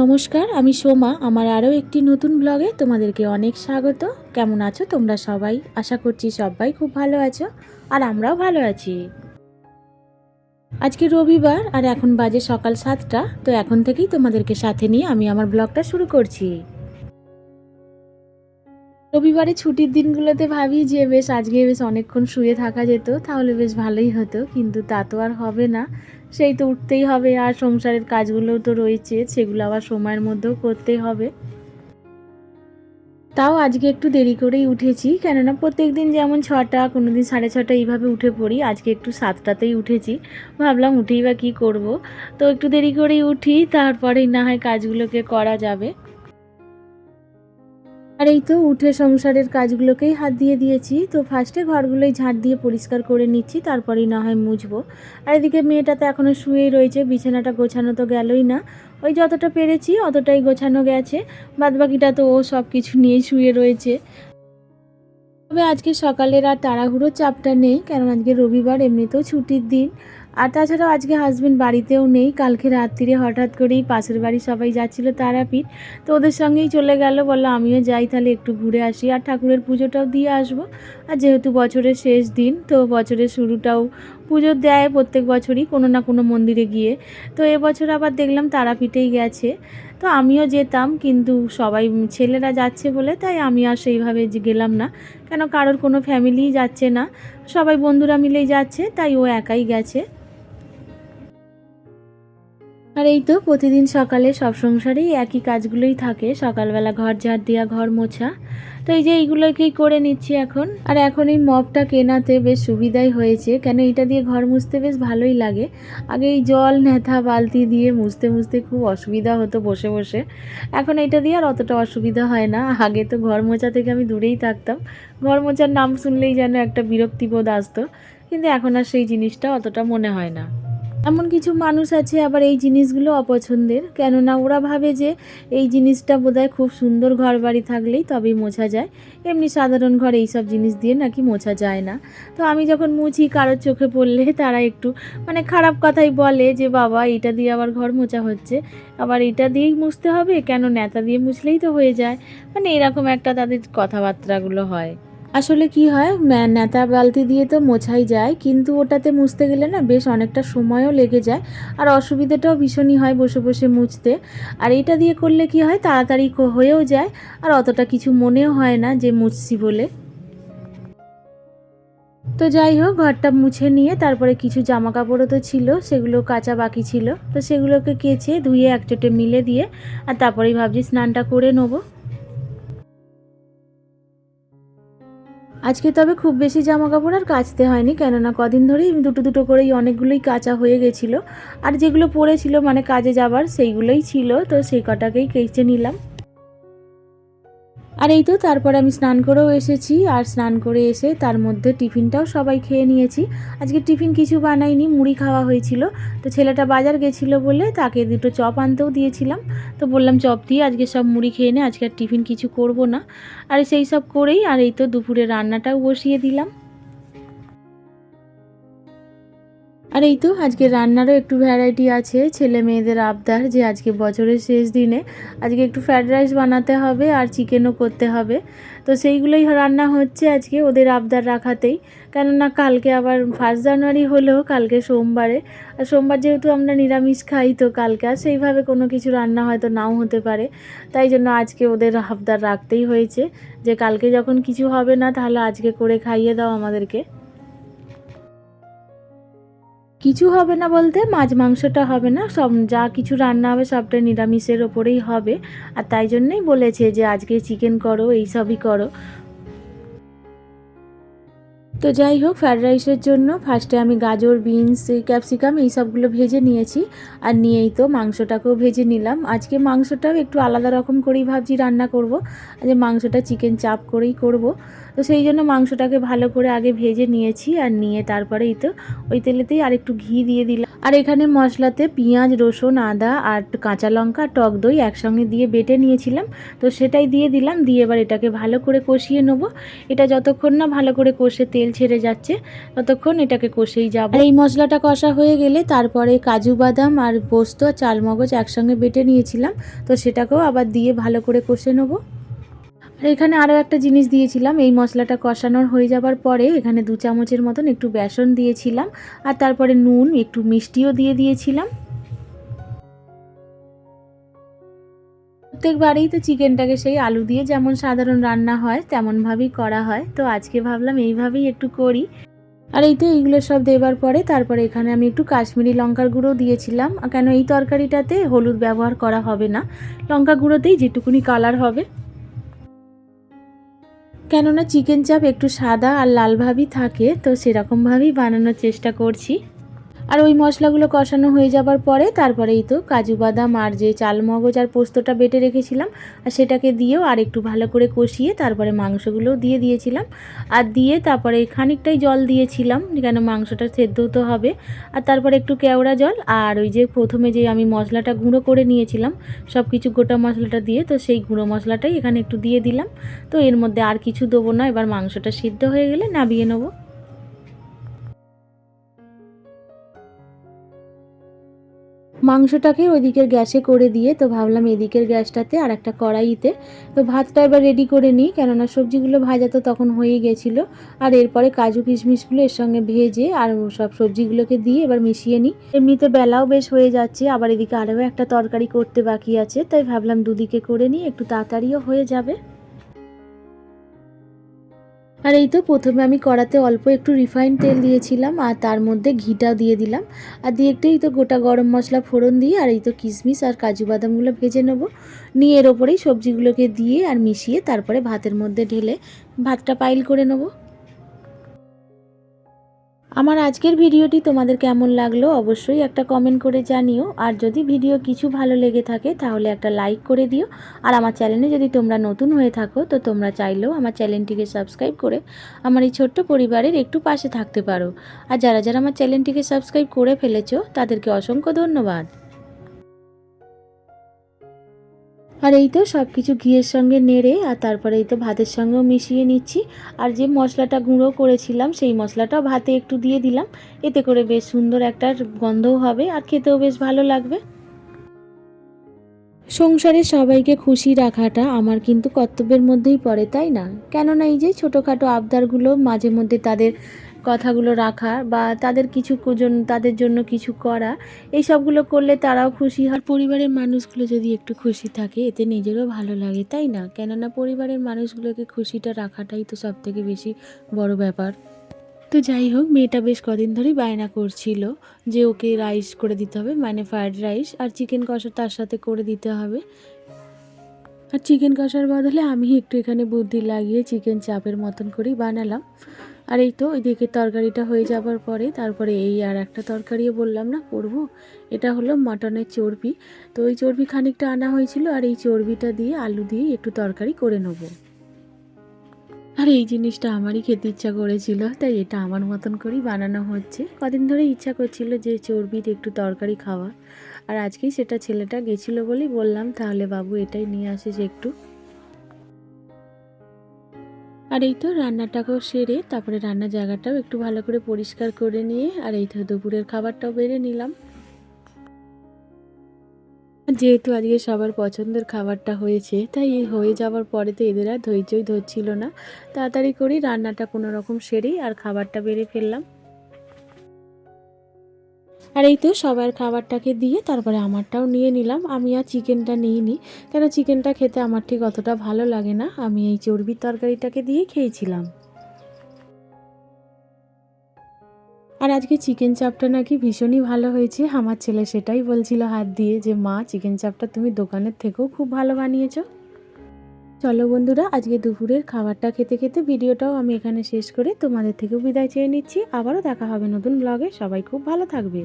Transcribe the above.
নমস্কার, আমি সোমা। আমার আরও একটি নতুন ব্লগে তোমাদেরকে অনেক স্বাগত। কেমন আছো তোমরা সবাই? আশা করছি সবাই খুব ভালো আছো আর আমরাও ভালো আছি। আজকে রবিবার আর এখন বাজে সকাল সাতটা, তো এখন থেকেই তোমাদেরকে সাথে নিয়ে আমি আমার ব্লগটা শুরু করছি। রবিবারে ছুটির দিনগুলোতে ভাবি যে বেশ, আজকে বেশ অনেকক্ষণ শুয়ে থাকা যেত, তাহলে বেশ ভালোই হতো, কিন্তু তা তো আর হবে না। সেই তো উঠতেই হবে আর সংসারের কাজগুলোও তো রয়েছে, সেগুলো আবার সময়ের মধ্যেও করতেই হবে। তাও আজকে একটু দেরি করেই উঠেছি, কেননা প্রত্যেক দিন যেমন ছটা কোনো দিন সাড়ে ছটা এইভাবে উঠে পড়ি, আজকে একটু সাতটাতেই উঠেছি। ভাবলাম উঠেই বা কী করব। তো একটু দেরি করেই উঠি, তারপরেই না হয় কাজগুলোকে করা যাবে। আর এই তো উঠে সংসারের কাজগুলোকেই হাত দিয়ে দিয়েছি। তো ফার্স্টে ঘরগুলোই ঝাঁট দিয়ে পরিষ্কার করে নিচ্ছি, তারপরেই না হয় মুছবো। আর এদিকে মেয়েটা তো এখনও শুয়েই রয়েছে, বিছানাটা গোছানো তো গেলই না। ওই যতটা পেরেছি অতটাই গোছানো গেছে, বাদবাকিটা তো ও সব কিছু নিয়েই শুয়ে রয়েছে। তবে আজকে সকালের আর তাড়াহুড়ো চাপটা নেই, কারণ আজকে রবিবার, এমনিতেও ছুটির দিন। আর তাছাড়াও আজকে হাজব্যান্ড বাড়িতেও নেই। কালকে রাত্রিরে হঠাৎ করেই পাশের বাড়ি সবাই যাচ্ছিল তারাপীঠ। তো ওদের সঙ্গেই চলে গেল, বলল আমিও যাই তাহলে একটু ঘুরে আসি। আর ঠাকুরের পুজোটাও দিয়ে আসব। আর যেহেতু বছরের শেষ দিন, তো বছরের শুরুটাও পুজো দেয় প্রত্যেক বছরই কোনো না কোনো মন্দিরে গিয়ে। তো এবছর আবার দেখলাম তারাপীঠেই গেছে। তো আমিও যেতাম, কিন্তু সবাই ছেলেরা যাচ্ছে বলে, তাই আমি আর সেইভাবে গেলাম না। কেন কারোর কোনো ফ্যামিলিই যাচ্ছে না। সবাই বন্ধুরা মিলেই যাচ্ছে, তাই ও একাই গেছে। আর এই তো প্রতিদিন সকালে সব সংসারেই একই কাজগুলোই থাকে। সকালবেলা ঘর ঝাড় দেওয়া ঘর মোছা। তো এই যে এইগুলোকেই করে নিচ্ছি এখন। আর এখন এই মপটা কেনাতে বেশ সুবিধাই হয়েছে। কেন এটা দিয়ে ঘর মুছতে বেশ ভালোই লাগে। আগে এই জল, নেথা, বালতি দিয়ে মুছতে মুছতে খুব অসুবিধা হতো বসে বসে। এখন এটা দিয়ে আর অতটা অসুবিধা হয় না। আগে তো ঘর মোছা থেকে আমি দূরেই থাকতাম। ঘর মোছার নাম শুনলেই যেন একটা বিরক্তিবোধ আসতো। কিন্তু এখন আর সেই জিনিসটা অতটা মনে হয় না। এমন কিছু মানুষ আছে আবার এই জিনিসগুলো অপছন্দের। কেননা ওরা ভাবে যে এই জিনিসটা বোধহয় খুব সুন্দর ঘর বাড়ি থাকলেই তবেই মোছা যায়। এমনি সাধারণ ঘর এইসব জিনিস দিয়ে নাকি মোছা যায় না। তো আমি যখন মুছি, কারোর চোখে পড়লে তারা একটু মানে খারাপ কথাই বলে যে, বাবা এটা দিয়ে আবার ঘর মোছা হচ্ছে। আবার এটা দিয়েই মুছতে হবে, কেন নেতা দিয়ে মুছলেই তো হয়ে যায়? মানে এরকম একটা তাদের কথাবার্তাগুলো হয়। আসলে কি হয় নেতা বালতি দিয়ে তো মোছাই যায়, কিন্তু ওটাতে মুছতে গেলে না বেশ অনেকটা সময়ও লেগে যায়, আর অসুবিধাটাও ভীষণই হয় বসে বসে মুছতে। আর এটা দিয়ে করলে কি হয়, তাড়াতাড়ি হয়েও যায়, আর অতটা কিছু মনেও হয় না যে মুছছি বলে। তো যাই হোক, ঘরটা মুছে নিয়ে তারপরে কিছু জামা কাপড়ও তো ছিল, সেগুলো কাঁচা বাকি ছিল, তো সেগুলোকে কেচে ধুয়ে একচোটে মিলে দিয়ে, আর তারপরেই ভাবছি স্নানটা করে নেব। আজকে তবে খুব বেশি জামা কাপড় আর কাচতে হয়নি, কেননা কদিন ধরেই দুটো দুটো করেই অনেকগুলোই কাঁচা হয়ে গেছিল। আর যেগুলো পড়েছিল মানে কাজে যাবার, সেইগুলোই ছিল, তো সেই কটাকেই কেচে নিলাম। আর এই তো তারপর আমি স্নান করেও এসেছি, আর স্নান করে এসে তার মধ্যে টিফিনটাও সবাই খেয়ে নিয়েছি। আজকে টিফিন কিছু বানাইনি, মুড়ি খাওয়া হয়েছিল। তো ছেলেটা বাজার গেছিল বলে তাকে দুটো চপ আনতেও দিয়েছিলাম। তো বললাম, চপ দিয়ে আজকে সব মুড়ি খেয়ে নে, আজকে আর টিফিন কিছু করব না। আর সেই সব করেই আর এই তো দুপুরে রান্নাটাও বসিয়ে দিলাম। আর এই তো, আজকে রান্নারও একটু ভ্যারাইটি আছে, ছেলে মেয়েদের আবদার যে আজকে বছরের শেষ দিনে। আজকে একটু ফ্রায়েড রাইস বানাতে হবে আর চিকেনও করতে হবে। তো সেইগুলোই রান্না হচ্ছে আজকে ওদের আবদার রাখাতেই। কেননা কালকে আবার ফার্স্ট জানুয়ারি হলেও কালকে সোমবারে। আর সোমবার যেহেতু আমরা নিরামিষ খাই তো কালকে, আর সেইভাবে কোনো কিছু রান্না হয়তো নাও হতে পারে। তাই জন্য আজকে ওদের আবদার রাখতেই হয়েছে যে কালকে যখন কিছু হবে না তাহলে আজকে করে খাইয়ে দাও আমাদেরকে। কিছু হবে না বলতে মাছ মাংসটা হবে না, সব যা কিছু রান্না হবে সবটা নিরামিষের ওপরেই হবে। আর তাই জন্যই বলেছে যে আজকে চিকেন করো, এই সবই করো। তো যাই হোক ফ্রায়েড রাইসের জন্য ফার্স্টে আমি গাজর বিনস ক্যাপসিকাম এই সবগুলো ভেজে নিয়েছি। আর নিয়েই তো মাংসটাকেও ভেজে নিলাম। আজকে মাংসটাও একটু আলাদা রকম করেই ভাবছি রান্না করব। যে মাংসটা চিকেন চাপ করেই করব। তো সেই জন্য মাংসটাকে ভালো করে আগে ভেজে নিয়েছি আর নিয়ে তারপরেই তো ওই তেলেতেই আর একটু ঘি দিয়ে দিলাম। আর এখানে মশলাতে পেঁয়াজ, রসুন, আদা আর কাঁচা লঙ্কা, টক দই একসঙ্গে দিয়ে বেটে নিয়েছিলাম। তো সেটাই দিয়ে দিলাম, দিয়ে এবার এটাকে ভালো করে কষিয়ে নেব। এটা যতক্ষণ না ভালো করে কষে তেল ছেড়ে যাচ্ছে, ততক্ষণ এটাকে কষেই যাব। এই মশলাটা কষা হয়ে গেলে তারপরে কাজু বাদাম আর পোস্ত, চালমগজ একসঙ্গে বেটে নিয়েছিলাম। তো সেটাকেও আবার দিয়ে ভালো করে কষে নেব। এখানে আরও একটা জিনিস দিয়েছিলাম, এই মশলাটা কষানোর হয়ে যাবার পরে এখানে দু চামচের মতন একটু বেসন দিয়েছিলাম আর তারপরে নুন, একটু মিষ্টিও দিয়ে দিয়েছিলাম। প্রত্যেকবারেই তো চিকেনটাকে সেই আলু দিয়ে যেমন সাধারণ রান্না হয় তেমনভাবেই করা হয়। তো আজকে ভাবলাম এইভাবেই একটু করি। আর এই তো এইগুলো সব দেবার পরে তারপরে এখানে আমি একটু কাশ্মীরি লঙ্কার গুঁড়ো দিয়েছিলাম। কেন এই তরকারিটাতে হলুদ ব্যবহার করা হবে না। লঙ্কা গুঁড়োতেই যেটুকুনি কালার হবে। কেননা চিকেন চাপ একটু সাদা আর লালভাবেই থাকে তো সেরকমভাবেই বানানোর চেষ্টা করছি। আর ওই মশলাগুলো কষানো হয়ে যাবার পরে তারপরে এই তো কাজু বাদাম আর যে চালমগজ আর পোস্তটা বেটে রেখেছিলাম, আর সেটাকে দিয়েও আর একটু ভালো করে কষিয়ে তারপরে মাংসগুলোও দিয়ে দিয়েছিলাম। আর দিয়ে তারপরে খানিকটাই জল দিয়েছিলাম, কেন মাংসটা সেদ্ধ তো হবে। আর তারপরে একটু কেওড়া জল আর ওই যে প্রথমে যে আমি মশলাটা গুঁড়ো করে নিয়েছিলাম সব কিছু গোটা মশলাটা দিয়ে তো সেই গুঁড়ো মশলাটাই এখানে একটু দিয়ে দিলাম। তো এর মধ্যে আর কিছু দেবো না, এবার মাংসটা সিদ্ধ হয়ে গেলে নাবিয়ে নেব। মাংসটাকে ওইদিকের গ্যাসে করে দিয়ে, তো ভাবলাম এদিকের গ্যাসটাতে আর একটা কড়াইতে। তো ভাতটা এবার রেডি করে নিই, কেননা সবজিগুলো ভাজা তো তখন হয়ে গেছিল। আর এরপরে কাজু কিশমিশগুলো এর সঙ্গে ভেজে আর সব সবজিগুলোকে দিয়ে এবার মিশিয়ে নিই। এমনিতে বেলাও বেশ হয়ে যাচ্ছে, আবার এদিকে আরও একটা তরকারি করতে বাকি আছে, তাই ভাবলাম দুদিকে করে নিই, একটু তাড়াতাড়িও হয়ে যাবে। আর এই তো প্রথমে আমি কড়াতে অল্প একটু রিফাইন তেল দিয়েছিলাম, আর তার মধ্যে ঘিটা দিয়ে দিলাম। আর দিয়ে একটু এই তো গোটা গরম মশলা ফোড়ন দিয়ে, আর এই তো কিশমিশ আর কাজু বাদামগুলো ভেজে নেব। নিয়ে এর ওপরেই সবজিগুলোকে দিয়ে আর মিশিয়ে তারপরে ভাতের মধ্যে ঢেলে ভাতটা পাইল করে নেব। আমার আজকের ভিডিওটি তোমাদের কেমন লাগল অবশ্যই একটা কমেন্ট করে জানিও। আর যদি ভিডিও কিছু ভালো লেগে থাকে তাহলে একটা লাইক করে দিও। আর আমার চ্যানেলে যদি তোমরা নতুন হয়ে থাকো তো তোমরা চাইলেও আমার চ্যানেলটিকে সাবস্ক্রাইব করে আমার এই ছোট্ট পরিবারের একটু পাশে থাকতে পারো। আর যারা যারা আমার চ্যানেলটিকে সাবস্ক্রাইব করে ফেলেছো তাদেরকে অসংখ্য ধন্যবাদ। আর এই তো সব কিছু ঘিয়ের সঙ্গে নেড়ে আর তারপরে এই তো ভাতের সঙ্গেও মিশিয়ে নিচ্ছি। আর যে মশলাটা গুঁড়ো করেছিলাম, সেই মশলাটাও ভাতে একটু দিয়ে দিলাম। এতে করে বেশ সুন্দর একটা গন্ধও হবে আর খেতেও বেশ ভালো লাগবে। সংসারে সবাইকে খুশি রাখাটা আমার কিন্তু কর্তব্যের মধ্যেই পড়ে, তাই না? কেননা এই যে ছোটোখাটো আবদারগুলো মাঝে মধ্যে তাদের কথাগুলো রাখা বা তাদের কিছু তাদের জন্য কিছু করা, এই সবগুলো করলে তারাও খুশি হয়। পরিবারের মানুষগুলো যদি একটু খুশি থাকে, এতে নিজেরও ভালো লাগে, তাই না? কেননা পরিবারের মানুষগুলোকে খুশিটা রাখাটাই তো সব থেকে বেশি বড় ব্যাপার। তো যাই হোক, মেয়েটা বেশ কদিন ধরেই বায়না করছিল যে ওকে রাইস করে দিতে হবে মানে ফ্রায়েড রাইস, আর চিকেন কষা তার সাথে করে দিতে হবে। আর চিকেন কষার বদলে আমি একটু এখানে বুদ্ধি লাগিয়ে চিকেন চাপের মতন করেই বানালাম। আর এই তো ওইদিকে তরকারিটা হয়ে যাবার পরে তারপরে এই আর একটা তরকারিও বললাম না, করব। এটা হলো মাটনের চর্বি। তো ওই চর্বি খানিকটা আনা হয়েছিল আর এই চর্বিটা দিয়ে আলু দিয়ে একটু তরকারি করে নেব। আর এই জিনিসটা আমারই খেতে ইচ্ছা করেছিল, তাই এটা আমার মতন করেই বানানো হচ্ছে। কদিন ধরে ইচ্ছা করছিল যে চর্বির একটু তরকারি খাওয়া আর আজকেই সেটা ছেলেটা গেছিল বলেই বললাম, তাহলে বাবু এটাই নিয়ে আসিস একটু। আর এই তো রান্নাটাকেও সেরে তারপরে রান্নার জায়গাটাও একটু ভালো করে পরিষ্কার করে নিয়ে আর এই তো দুপুরের খাবারটাও বেড়ে নিলাম। যেহেতু আজকে সবার পছন্দের খাবারটা হয়েছে, তাই হয়ে যাওয়ার পরে তো এদের আর ধৈর্যই ধরছিল না। তাড়াতাড়ি করেই রান্নাটা কোনো রকম সেরেই আর খাবারটা বেড়ে ফেললাম। আর এই তো সবার খাবারটাকে দিয়ে তারপরে আমারটাও নিয়ে নিলাম। আমি আর চিকেনটা নিইনি। কেন চিকেনটা খেতে আমার ঠিক অতটা ভালো লাগে না। আমি এই চর্বির তরকারিটাকে দিয়ে খেয়েছিলাম। আর আজকে চিকেন চাপটা নাকি ভীষণই ভালো হয়েছে। আমার ছেলে সেটাই বলছিল হাত দিয়ে যে, মা, চিকেন চাপটা তুমি দোকানের থেকেও খুব ভালো বানিয়েছো। চলো বন্ধুরা, আজকে দুপুরের খাবারটা খেতে খেতে ভিডিওটাও আমি এখানে শেষ করে তোমাদের থেকেও বিদায় চেয়ে নিচ্ছি। আবারও দেখা হবে নতুন ব্লগে সবাই খুব ভালো থাকবে।